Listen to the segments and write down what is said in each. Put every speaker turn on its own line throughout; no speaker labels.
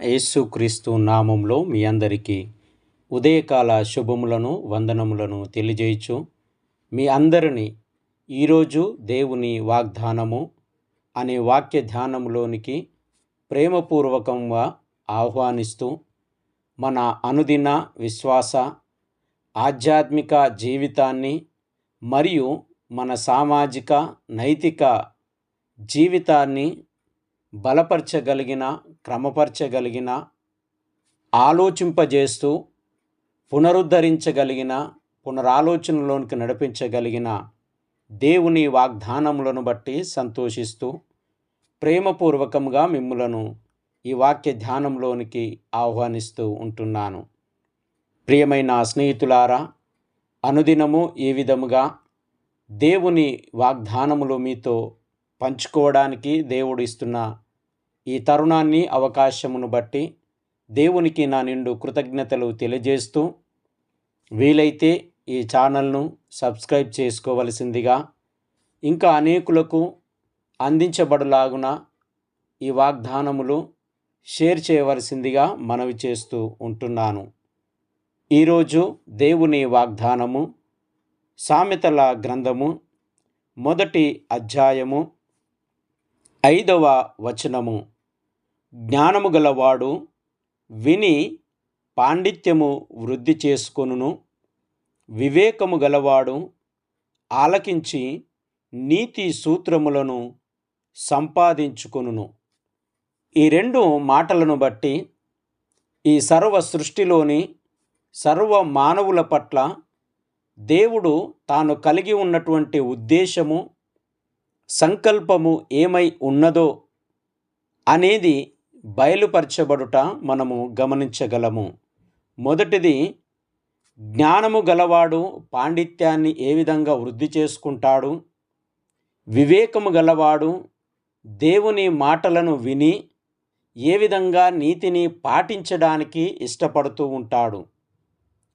యేసుక్రీస్తు నామంలో మీ అందరికీ ఉదయకాల శుభములను వందనములను తెలియజేయచ్చు మీ అందరినీ ఈరోజు దేవుని వాగ్దానము అనే వాక్య ధ్యానములోనికి ప్రేమపూర్వకంగా ఆహ్వానిస్తూ మన అనుదిన విశ్వాస ఆధ్యాత్మిక జీవితాన్ని మరియు మన సామాజిక నైతిక జీవితాన్ని బలపరచగలిగిన క్రమపరచగలిగిన ఆలోచింపజేస్తూ పునరుద్ధరించగలిగిన పునరాలోచనలోనికి నడిపించగలిగిన దేవుని వాగ్దానములను బట్టి సంతోషిస్తూ ప్రేమపూర్వకంగా మిమ్ములను ఈ వాక్య ధ్యానంలోనికి ఆహ్వానిస్తూ ఉంటున్నాను. ప్రియమైన స్నేహితులారా అనుదినము ఈ విధముగా దేవుని వాగ్దానములు మీతో పంచుకోవడానికి దేవుడు ఇస్తున్న ఈ తరుణాన్ని అవకాశమును బట్టి దేవునికి నా నిండు కృతజ్ఞతలు తెలియజేస్తూ వీలైతే ఈ ఛానల్ను సబ్స్క్రైబ్ చేసుకోవలసిందిగా ఇంకా అనేకులకు అందించబడులాగున ఈ వాగ్దానములు షేర్ చేయవలసిందిగా మనవి చేస్తూ ఉంటున్నాను. ఈరోజు దేవుని వాగ్దానము సామెతల గ్రంథము మొదటి అధ్యాయము ఐదవ వచనము. జ్ఞానము గలవాడు విని పాండిత్యము వృద్ధి చేసుకొనును. వివేకము గలవాడు ఆలకించి నీతి సూత్రములను సంపాదించుకొనును. ఈ రెండు మాటలను బట్టి ఈ సర్వ సృష్టిలోని సర్వ మానవుల పట్ల దేవుడు తాను కలిగి ఉన్నటువంటి ఉద్దేశము సంకల్పము ఏమై ఉన్నదో అనేది బయలుపరచబడుట మనము గమనించగలము. మొదటిది జ్ఞానము గలవాడు పాండిత్యాన్ని ఏ విధంగా వృద్ధి చేసుకుంటాడు? వివేకము గలవాడు దేవుని మాటలను విని ఏ విధంగా నీతిని పాటించడానికి ఇష్టపడుతూ ఉంటాడు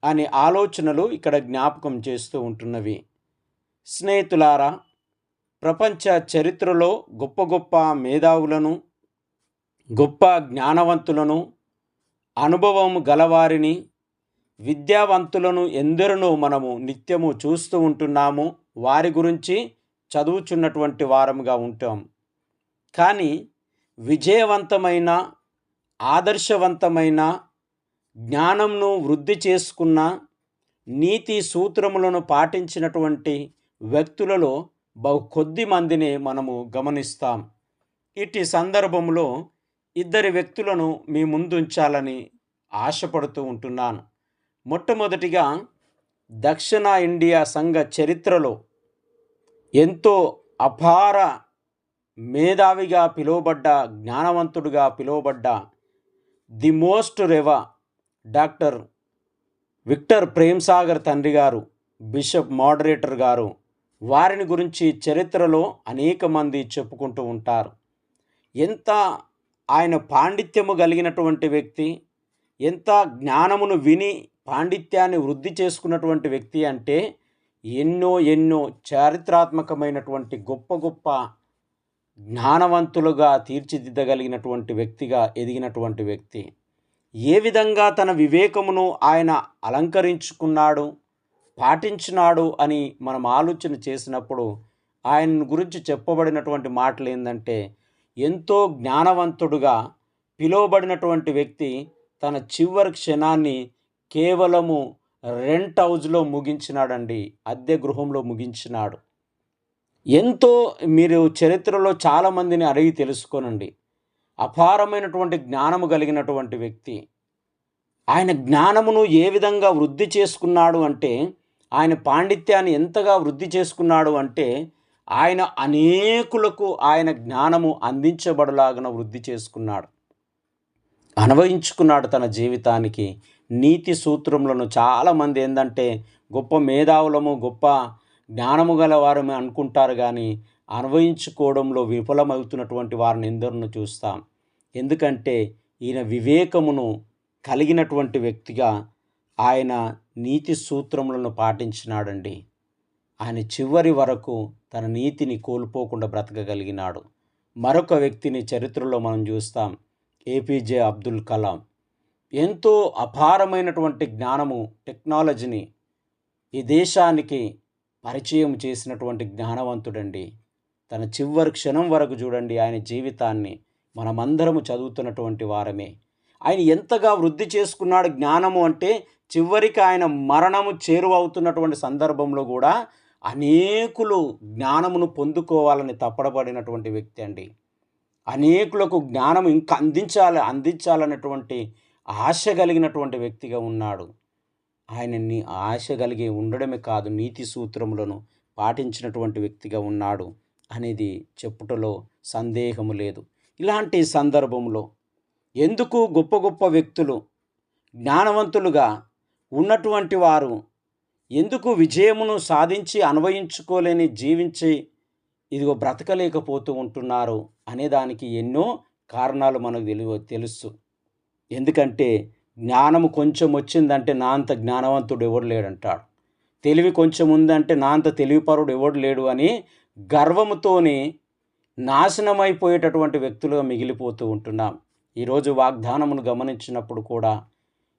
అనే ఆలోచనలు ఇక్కడ జ్ఞాపకం చేస్తూ ఉంటున్నవి. స్నేహితులారా ప్రపంచ చరిత్రలో గొప్ప గొప్ప మేధావులను గొప్ప జ్ఞానవంతులను అనుభవం గలవారిని విద్యావంతులను ఎందరినో మనము నిత్యము చూస్తూ ఉంటున్నాము. వారి గురించి చదువుచున్నటువంటి వారముగా ఉంటాం. కానీ విజయవంతమైన ఆదర్శవంతమైన జ్ఞానంను వృద్ధి చేసుకున్న నీతి సూత్రములను పాటించినటువంటి వ్యక్తులలో బహు కొద్ది మందిని మనము గమనిస్తాం. ఇట్టి సందర్భంలో ఇద్దరి వ్యక్తులను మీ ముందుంచాలని ఆశపడుతూ ఉంటున్నాను. మొట్టమొదటిగా దక్షిణ ఇండియా సంఘ చరిత్రలో ఎంతో అపార మేధావిగా పిలువబడ్డ జ్ఞానవంతుడుగా పిలువబడ్డ the most rev doctor Victor Premsagar తండ్రి గారు బిషప్ మోడరేటర్ గారు వారిని గురించి చరిత్రలో అనేక మంది చెప్పుకుంటూ ఉంటారు. ఎంత ఆయన పాండిత్యము కలిగినటువంటి వ్యక్తి ఎంత జ్ఞానమును విని పాండిత్యాన్ని వృద్ధి చేసుకున్నటువంటి వ్యక్తి అంటే ఎన్నో ఎన్నో చారిత్రాత్మకమైనటువంటి గొప్ప గొప్ప జ్ఞానవంతులుగా తీర్చిదిద్దగలిగినటువంటి వ్యక్తిగా ఎదిగినటువంటి వ్యక్తి. ఏ విధంగా తన వివేకమును ఆయన అలంకరించుకున్నాడు పాటించినాడు అని మనం ఆలోచన చేసినప్పుడు ఆయన గురించి చెప్పబడినటువంటి మాటలు ఏంటంటే ఎంతో జ్ఞానవంతుడుగా పిలువబడినటువంటి వ్యక్తి తన చివరి క్షణాన్ని కేవలము రెంట్ హౌజ్లో ముగించినాడండి. అద్దె గృహంలో ముగించినాడు. ఎంతో మీరు చరిత్రలో చాలామందిని అడిగి తెలుసుకోనండి. అపారమైనటువంటి జ్ఞానము కలిగినటువంటి వ్యక్తి. ఆయన జ్ఞానమును ఏ విధంగా వృద్ధి చేసుకున్నాడు అంటే ఆయన పాండిత్యాన్ని ఎంతగా వృద్ధి చేసుకున్నాడు అంటే ఆయన అనేకులకు ఆయన జ్ఞానము అందించబడలాగన వృద్ధి చేసుకున్నాడు. అనుభవించుకున్నాడు తన జీవితానికి. నీతి సూత్రములను చాలామంది ఏంటంటే గొప్ప మేధావులము గొప్ప జ్ఞానము గల అనుకుంటారు కానీ అనుభవించుకోవడంలో విఫలమవుతున్నటువంటి వారిని ఎందరినో చూస్తాం. ఎందుకంటే ఈయన వివేకమును కలిగినటువంటి వ్యక్తిగా ఆయన నీతి సూత్రములను పాటించినాడండి. ఆయన చివరి వరకు తన నీతిని కోల్పోకుండా బ్రతకగలిగినాడు. మరొక వ్యక్తిని చరిత్రలో మనం చూస్తాం ఏపీజే అబ్దుల్ కలాం. ఎంతో అపారమైనటువంటి జ్ఞానము టెక్నాలజీని ఈ దేశానికి పరిచయం చేసినటువంటి జ్ఞానవంతుడండి. తన చివరి క్షణం వరకు చూడండి ఆయన జీవితాన్ని. మనమందరము చదువుతున్నటువంటి వారమే. ఆయన ఎంతగా వృద్ధి చేసుకున్నాడు జ్ఞానము అంటే చివరికి ఆయన మరణము చేరువవుతున్నటువంటి సందర్భంలో కూడా అనేకులు జ్ఞానమును పొందుకోవాలని తప్పడబడినటువంటి వ్యక్తి అండి. అనేకులకు జ్ఞానం ఇంకా అందించాలి అందించాలన్నటువంటి ఆశ కలిగినటువంటి వ్యక్తిగా ఉన్నాడు. ఆయనని ఆశ కలిగి ఉండడమే కాదు నీతి సూత్రములను పాటించినటువంటి వ్యక్తిగా ఉన్నాడు అనేది చెప్పుటలో సందేహము లేదు. ఇలాంటి సందర్భంలో ఎందుకు గొప్ప గొప్ప వ్యక్తులు జ్ఞానవంతులుగా ఉన్నటువంటి వారు ఎందుకు విజయమును సాధించి అన్వయించుకోలేని జీవించి ఇదిగో బ్రతకలేకపోతూ ఉంటున్నారు అనేదానికి ఎన్నో కారణాలు మనకు తెలియ తెలుసు. ఎందుకంటే జ్ఞానము కొంచెం వచ్చిందంటే నా అంత జ్ఞానవంతుడు ఎవడు లేడంటాడు. తెలివి కొంచెం ఉందంటే నా అంత తెలివిపరుడు ఎవడు లేడు అని గర్వముతోనే నాశనమైపోయేటటువంటి వ్యక్తులుగా మిగిలిపోతూ ఉంటున్నాం. ఈరోజు వాగ్దానమును గమనించినప్పుడు కూడా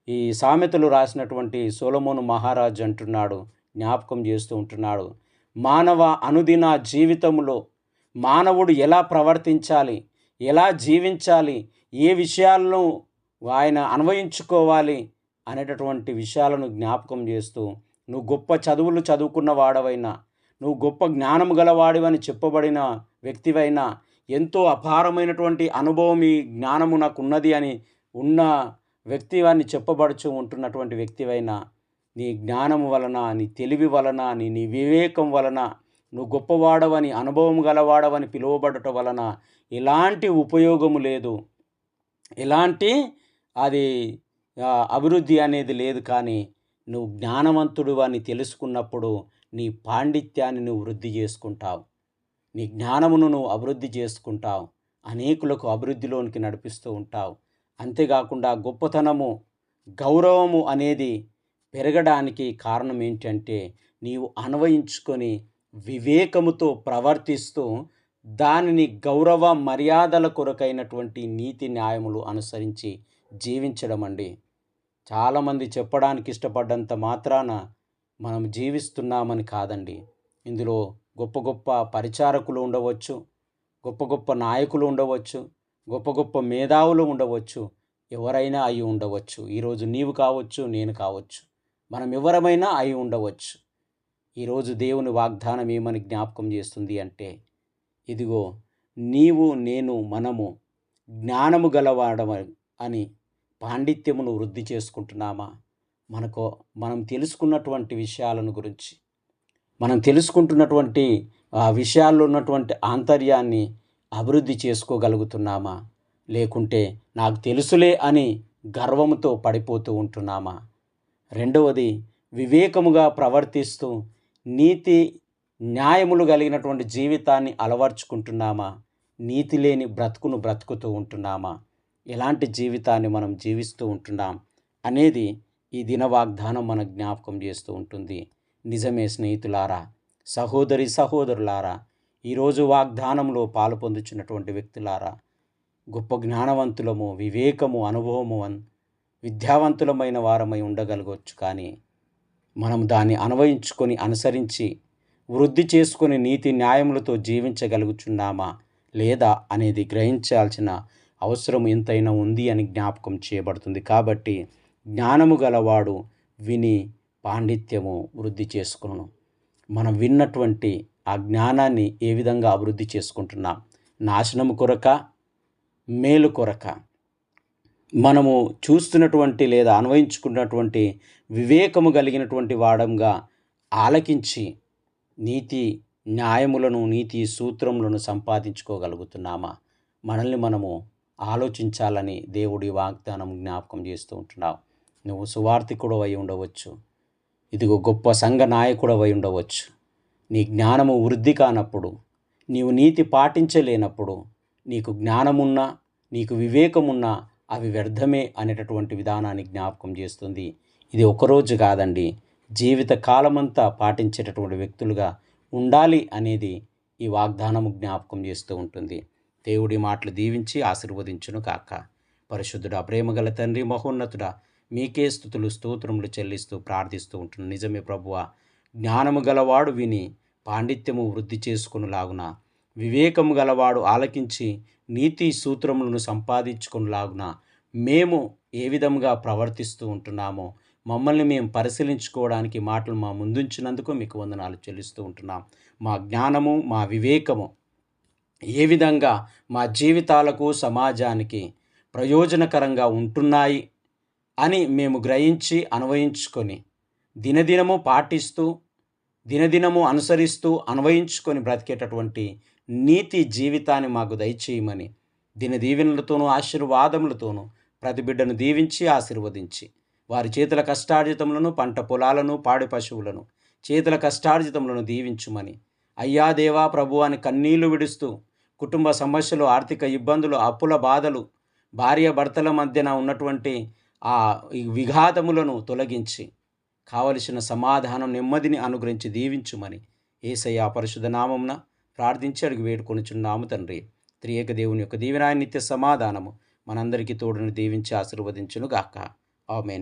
ఈ సామెతలు రాసినటువంటి సోలమోను మహారాజు అంటున్నాడు జ్ఞాపకం చేస్తూ ఉంటున్నాడు. మానవ అనుదిన జీవితంలో మానవుడు ఎలా ప్రవర్తించాలి ఎలా జీవించాలి ఏ విషయాలను ఆయన అన్వయించుకోవాలి అనేటటువంటి విషయాలను జ్ఞాపకం చేస్తూ నువ్వు గొప్ప చదువులు చదువుకున్న వాడవైనా నువ్వు గొప్ప జ్ఞానం గలవాడివని చెప్పబడిన వ్యక్తివైనా ఎంతో అపారమైనటువంటి అనుభవం ఈ జ్ఞానము నాకు ఉన్నది అని ఉన్న వ్యక్తివాన్ని చెప్పబడుచు ఉంటున్నటువంటి వ్యక్తివైనా నీ జ్ఞానము వలన నీ తెలివి వలన నీ నీ వివేకం వలన నువ్వు గొప్పవాడవని అనుభవం గలవాడవని పిలువబడటం వలన ఎలాంటి ఉపయోగము లేదు. ఎలాంటి అది అభివృద్ధి అనేది లేదు కానీ నువ్వు జ్ఞానవంతుడు అని తెలుసుకున్నప్పుడు నీ పాండిత్యాన్ని నువ్వు వృద్ధి చేసుకుంటావు. నీ జ్ఞానమును నువ్వు అభివృద్ధి చేసుకుంటావు. అనేకులకు అభివృద్ధిలోనికి నడిపిస్తూ ఉంటావు. అంతేకాకుండా గొప్పతనము గౌరవము అనేది పెరగడానికి కారణం ఏంటంటే నీవు అన్వయించుకొని వివేకముతో ప్రవర్తిస్తూ దానిని గౌరవ మర్యాదల కొరకైనటువంటి నీతి న్యాయములు అనుసరించి జీవించడం అండి. చాలామంది చెప్పడానికి ఇష్టపడ్డంత మాత్రాన మనం జీవిస్తున్నామని కాదండి. ఇందులో గొప్ప గొప్ప పరిచారకులు ఉండవచ్చు గొప్ప గొప్ప నాయకులు ఉండవచ్చు గొప్ప గొప్ప మేధావులు ఉండవచ్చు. ఎవరైనా అయి ఉండవచ్చు. ఈరోజు నీవు కావచ్చు నేను కావచ్చు. మనం ఎవరమైనా అయి ఉండవచ్చు. ఈరోజు దేవుని వాగ్దానం ఏమని జ్ఞాపకం చేస్తుంది అంటే ఇదిగో నీవు నేను మనము జ్ఞానము గలవాడమ అని పాండిత్యమును వృద్ధి చేసుకుంటున్నామా? మనకు మనం తెలుసుకున్నటువంటి విషయాలను గురించి మనం తెలుసుకుంటున్నటువంటి ఆ విషయాల్లో ఉన్నటువంటి ఆంతర్యాన్ని అభివృద్ధి చేసుకోగలుగుతున్నామా? లేకుంటే నాకు తెలుసులే అని గర్వముతో పడిపోతూ ఉంటున్నామా? రెండవది వివేకముగా ప్రవర్తిస్తూ నీతి న్యాయములు కలిగినటువంటి జీవితాన్ని అలవర్చుకుంటున్నామా? నీతి లేని బ్రతుకును బ్రతుకుతూ ఉంటున్నామా? ఎలాంటి జీవితాన్ని మనం జీవిస్తూ ఉంటున్నాం? అనేది ఈ దిన వాగ్దానం మన జ్ఞాపకం చేస్తూ ఉంటుంది. నిజమే స్నేహితులారా సహోదరి సహోదరులారా ఈరోజు వాగ్దానంలో పాలు పొందుచున్నటువంటి వ్యక్తులారా గొప్ప జ్ఞానవంతులము వివేకము అనుభవము అన్ విద్యావంతులమైన వారమై ఉండగలగవచ్చు కానీ మనం దాన్ని అన్వయించుకొని అనుసరించి వృద్ధి చేసుకొని నీతి న్యాయములతో జీవించగలుగుచున్నామా లేదా అనేది గ్రహించాల్సిన అవసరం ఎంతైనా ఉంది అని జ్ఞాపకం చేయబడుతుంది. కాబట్టి జ్ఞానము గలవాడు విని పాండిత్యము వృద్ధి చేసుకును మనం విన్నటువంటి ఆ జ్ఞానాన్ని ఏ విధంగా అభివృద్ధి చేసుకుంటున్నాం? నాశనము కొరక మేలు కొరక. మనము చూస్తున్నటువంటి లేదా అన్వయించుకున్నటువంటి వివేకము కలిగినటువంటి వాడంగా ఆలకించి నీతి న్యాయములను నీతి సూత్రములను సంపాదించుకోగలుగుతున్నామా? మనల్ని మనము ఆలోచించాలని దేవుడి వాగ్దానం జ్ఞాపకం చేస్తూ ఉంటున్నావు. నువ్వు సువార్థికుడు అయి ఉండవచ్చు. ఇదిగో గొప్ప సంఘ నాయకుడు అయి ఉండవచ్చు. నీ జ్ఞానము వృద్ధి కానప్పుడు నీవు నీతి పాటించలేనప్పుడు నీకు జ్ఞానమున్నా నీకు వివేకమున్నా అవి వ్యర్థమే అనేటటువంటి విధానాన్ని జ్ఞాపకం చేస్తుంది. ఇది ఒకరోజు కాదండి జీవిత కాలమంతా పాటించేటటువంటి వ్యక్తులుగా ఉండాలి అనేది ఈ వాగ్దానము జ్ఞాపకం చేస్తూ ఉంటుంది. దేవుడి మాటలు దీవించి ఆశీర్వదించును కాక పరిశుద్ధుడా ప్రేమగల తండ్రి మహోన్నతుడా మీకే స్థుతులు స్తోత్రములు చెల్లిస్తూ ప్రార్థిస్తూ ఉంటున్నాను నిజమే ప్రభువా జ్ఞానము గలవాడు విని పాండిత్యము వృద్ధి చేసుకునిలాగున వివేకము గలవాడు ఆలకించి నీతి సూత్రములను సంపాదించుకునిలాగున మేము ఏ విధంగా ప్రవర్తిస్తూ ఉంటున్నామో మమ్మల్ని మేము పరిశీలించుకోవడానికి మాటలు మా ముందుంచినందుకు మీకు వందనాలు చెల్లిస్తూ ఉంటున్నాం. మా జ్ఞానము మా వివేకము ఏ విధంగా మా జీవితాలకు సమాజానికి ప్రయోజనకరంగా ఉంటున్నాయి అని మేము గ్రహించి అన్వయించుకొని దినదినము పాటిస్తూ దినదినము అనుసరిస్తూ అన్వయించుకొని బ్రతికేటటువంటి నీతి జీవితాన్ని మాకు దయచేయమని దిన దీవెనలతోనూ ఆశీర్వాదములతోనూ ప్రతి బిడ్డను దీవించి ఆశీర్వదించి వారి చేతుల కష్టార్జితములను పంట పొలాలను పాడి పశువులను చేతుల కష్టార్జితములను దీవించుమని అయ్యా దేవా ప్రభు అని కన్నీళ్ళు విడుస్తూ కుటుంబ సమస్యలు ఆర్థిక ఇబ్బందులు అప్పుల బాధలు భార్య భర్తల మధ్యన ఉన్నటువంటి ఆ విఘాతములను తొలగించి కావలసిన సమాధానం నెమ్మదిని అనుగ్రహించి దీవించుమని ఏసయ్య పరిశుద్ధ నామంన ప్రార్థించి అడిగి వేడుకొనిచున్నాము తండ్రి. త్రియేక దేవుని యొక్క దీవినాయ నిత్య సమాధానము మనందరికీ తోడును దీవించి ఆశీర్వదించును గాక ఆమెన్.